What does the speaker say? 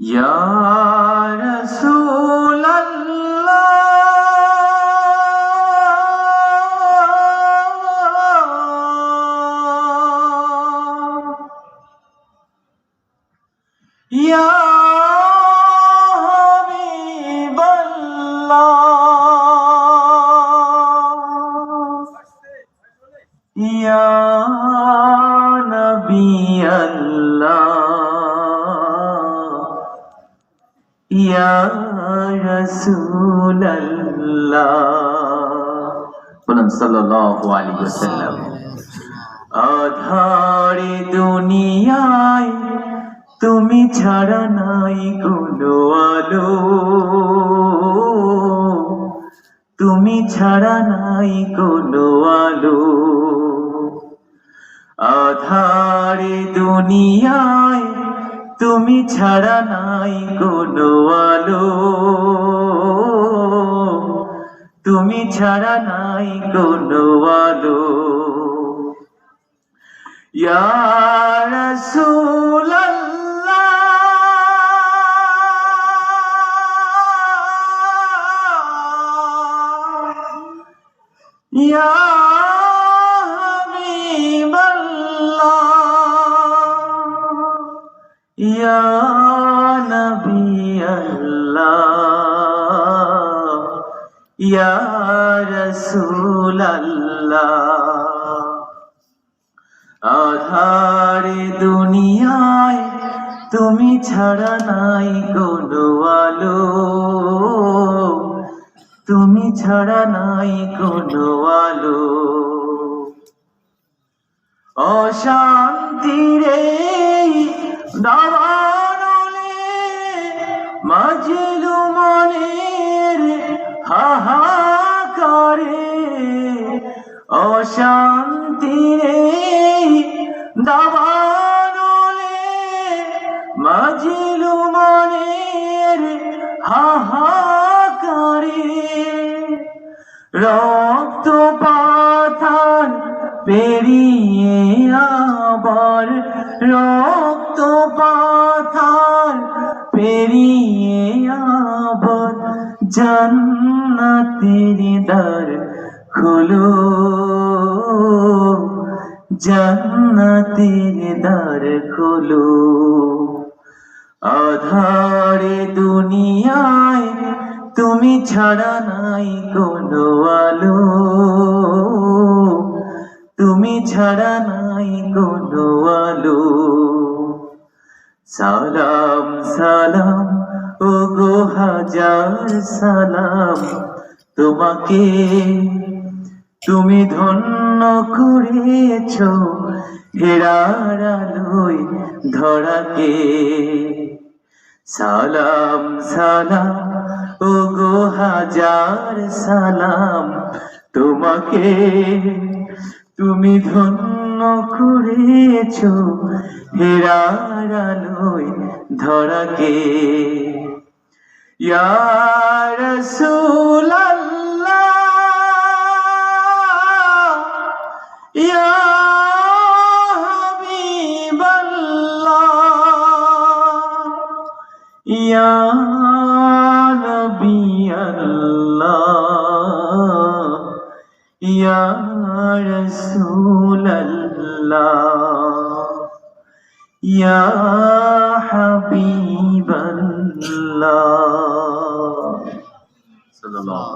ইয়া হাবিবাল্লাহ ইয়া নবিয়াল্লাহ ইয়া রাসূলাল্লাহ। বলুন সাল্লাল্লাহু আলাইহি ওয়াসাল্লাম, আধারে দুনিয়ায় তুমি ছাড়া নাই কোনো আলো। তুমি ছাড়া নাই কোনো আলো। আধারে দুনিয়ায় তুমি ছাড়া নাই কোনো আলো। তুমি ছাড়া নাই কোনো আলো। ইয়া ইয়া ইয়া নবিয়াল্লাহ ইয়া রাসূলাল্লাহ, আধারে দুনিয়ায় তুমি ছাড়া নাই কোনো আলো তুমি ছাড়া নাই কোনো আলো অশান্তিরে দাবানলে মাজলু মনের হাহাকারে অশান্তিরে দাবানলে মাজলু মনের হাহাকারে রক্ত পাথার পেরিয়ে আবার রক্ত পাথার পেরিয়ে আবার জান্নাতের দ্বার খুলো। জান্নাতের দ্বার খুলো। আধারে দুনিয়ায় তুমি ছাড়া নাই কোনো আলো। তুমি ছাড়া নাই কোনো সালাম সালাম ও গো হাজার সালাম। তোমাকে তুমি ধন্য করেছ হেরার আলোয় ধরাকে। সালাম সালাম ও গো হাজার সালাম। তোমাকে তুমি ধন্য করেছ হেরার আলোয় ধরাকে। ইয়া রাসূলাল্লাহ ইয়া হাবিবাল্লাহ ইয়া নবিয়াল্লাহ ইয়া রাসূলাল্লাহ ইয়া হাবিবাল্লাহ। সাল্লাল্লাহু